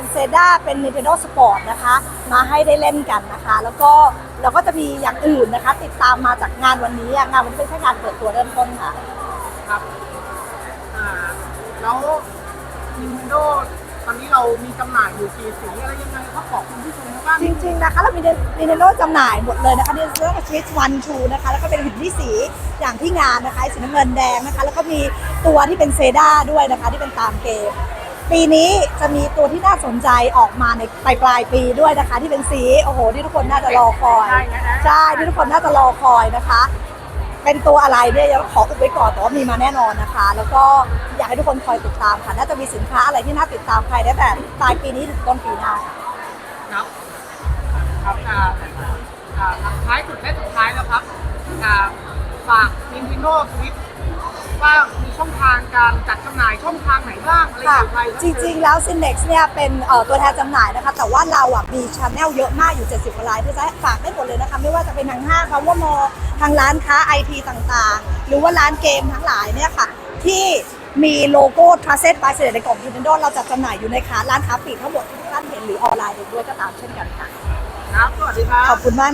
เป็นเซด้าเป็น Nintendo Sport นะคะ มาให้ได้เล่นกันนะคะ แล้วก็เราก็จะมีอย่างอื่นนะคะ ติดตามมาจากงานวันนี้อะงานวันนี้เป็นแค่การเปิดตัวเริ่มต้นค่ะ ครับอ่าแล้ว Nintendo ตอนนี้เรามีจำหน่ายอยู่กี่สีอะไรยังไงครับบอกคุณผู้ชมทางบ้านจริงๆนะคะ เรามี Nintendo จำหน่ายหมดเลยนะคะในเรื่อง Switch 1 2นะคะ แล้วก็เป็นหินที่สีอย่างที่งานนะคะสีน้ำเงินแดงนะคะ แล้วก็มีตัวที่เป็นเซด้าด้วยนะคะที่เป็นตามเกม ปีนี้จะมีตัวที่น่าสนใจออกมาในปลายปลายๆปีด้วยนะคะ ที่เป็นสีโอ้โหที่ทุกคนน่าจะรอคอยใช่นะใช่ที่ทุกคนน่าจะรอคอยนะคะ เป็นตัวอะไรเนี่ยยังขออุบไว้ก่อนแต่ว่ามีมาแน่นอนนะคะ แล้วก็อยากให้ทุกคนคอยติดตามค่ะน่าจะมีสินค้าอะไรที่น่าติดตามใครได้แบบปลายปีนี้ถึงต้นปีหน้าค่ะครับครับอ่าอ่าท้ายสุดและสุดท้ายแล้วครับอ่าฝาก Nintendo Switch ว่ามีช่องทางการจัดจำหน่ายช่องทาง ค่ะย่างไรจริงๆ แล้ว Synex เนี่ยเป็นเอ่อตัวแทนจำหน่ายนะคะ แต่ว่าเราอะมีช anel เยอะมากอยู่ 70กว่าลายที่จะฝากได้หมดเลยนะคะ ไม่ว่าจะเป็นทางห้างคำว่ามอทางร้านค้าไอทีต่างๆ หรือว่าร้านเกมทั้งหลายเนี่ยค่ะ ที่มีโลโก้ Trusted by Synex ในกล่อง Nintendo เราจัดจำหน่ายอยู่ในค้าร้านค้าปลีกทั้งหมดที่ทุกท่านเห็นหรือออนไลน์ด้วยก็ตามเช่นกันค่ะครับสวัสดีครับขอบคุณมาก